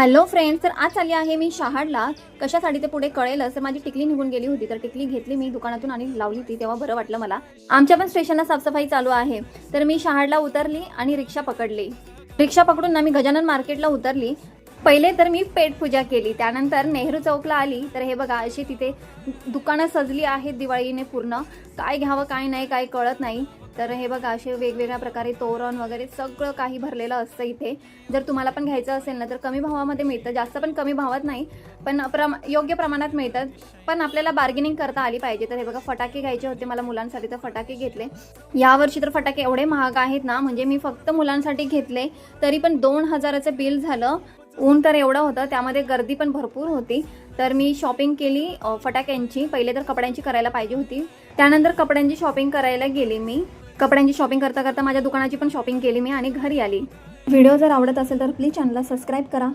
Hello friends तर आज आली आहे मी शहाडला. कशासाठी ते पुढे कळेलच. तर माझी टिकली निघून गेली होती. तर टिकली घेतली मी दुकानातून आणि लावली होती. तेव्हा बरं वाटलं मला. आमच्या पण स्टेशनला साफसफाई चालू आहे. तर मी शहाडला उतरली आणि रिक्षा पकडली. रिक्षा पकडून ना मी गजानन मार्केटला उतरली. पहिले तर मी पेट पूजा केली. त्यानंतर नेहरू चौकला आली. तर हे बघा अशी तिथे दुकानं सजली आहेत दिवाळीने पूर्ण. काय घ्यावं काय नाही काय कळत नाही. तर हे बघा असे वेगवेगळ्या प्रकारे तोरण वगैरे सगळं काही भरलेलं असतं इथे. जर तुम्हाला पण घ्यायचं असेल ना तर कमी भावामध्ये मिळतं. जास्त पण कमी भावात नाही पण प्रमा योग्य प्रमाणात मिळतात. पण आपल्याला बार्गेनिंग करता आली पाहिजे. तर हे बघा फटाके घ्यायचे होते मला मुलांसाठी तर फटाके घेतले. यावर्षी तर फटाके एवढे महाग आहेत ना म्हणजे मी फक्त मुलांसाठी घेतले तरी पण दोन हजाराचं बिल झालं. ऊन तर एवढं होतं त्यामध्ये गर्दी पण भरपूर होती. तर मी शॉपिंग केली फटाक्यांची. पहिले तर कपड्यांची करायला पाहिजे होती. त्यानंतर कपड्यांची शॉपिंग करायला गेली मी. कपड्यांची शॉपिंग करता करता माझ्या दुकानाची पण शॉपिंग केली मी आणि घरी आली. व्हिडिओ जर आवडत असेल तर प्लीज चॅनलला सबस्क्राईब करा.